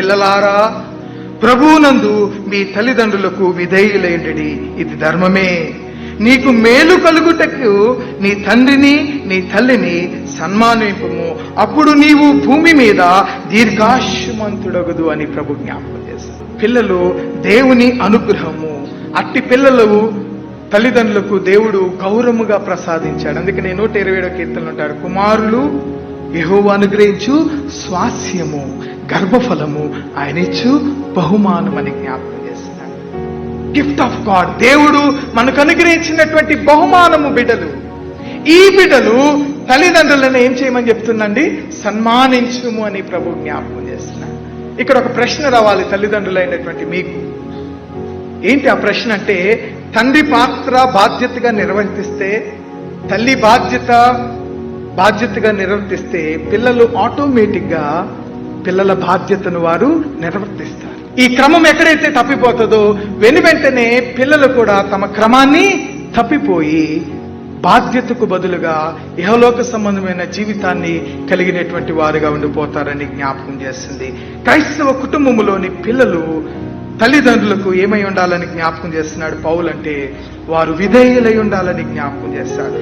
పిల్లలారా ప్రభువునందు మీ తల్లిదండ్రులకు విధేయులైండి ఇది ధర్మమే. నీకు మేలు కలుగుటకు నీ తండ్రిని నీ తల్లిని సన్మానింపము. అప్పుడు నీవు భూమి మీద దీర్ఘాశ్యమంతుడగదు అని ప్రభు జ్ఞాపకం చేశారు పిల్లలు దేవుని అనుగ్రహము. అట్టి పిల్లలు తల్లిదండ్రులకు దేవుడు గౌరవముగా ప్రసాదించాడు. అందుకే నేను నూట ఇరవై ఏడో కీర్తనలు అంటాడు కుమారులు ఎహో అనుగ్రహించు స్వాస్యము. గర్భఫలము ఆయన ఇచ్చు బహుమానం అని జ్ఞాపకం చేస్తున్నాడు. గిఫ్ట్ ఆఫ్ గాడ్ దేవుడు మనకు అనుగ్రహించినటువంటి బహుమానము బిడ్డలు ఈ బిడ్డలు తల్లిదండ్రులను ఏం చేయమని చెప్తుందండి? సన్మానించుము అని ప్రభు జ్ఞాపకం చేస్తున్నాడు. ఇక్కడ ఒక ప్రశ్న రావాలి తల్లిదండ్రులైనటువంటి మీకు. ఏంటి ఆ ప్రశ్న అంటే తండ్రి పాత్ర బాధ్యతగా నిర్వర్తిస్తే తల్లి బాధ్యత బాధ్యతగా నిర్వర్తిస్తే పిల్లలు ఆటోమేటిక్గా పిల్లల బాధ్యతను వారు నిర్వర్తిస్తారు. ఈ క్రమం ఎక్కడైతే తప్పిపోతుందో వెను వెంటనే పిల్లలు కూడా తమ క్రమాన్ని తప్పిపోయి బాధ్యతకు బదులుగా ఇహలోక సంబంధమైన జీవితాన్ని కలిగినటువంటి వారుగా ఉండిపోతారని జ్ఞాపకం చేస్తుంది. క్రైస్తవ కుటుంబంలోని పిల్లలు తల్లిదండ్రులకు ఏమై ఉండాలని జ్ఞాపకం చేస్తున్నాడు పౌలంటే వారు విధేయులై ఉండాలని జ్ఞాపకం చేస్తాడు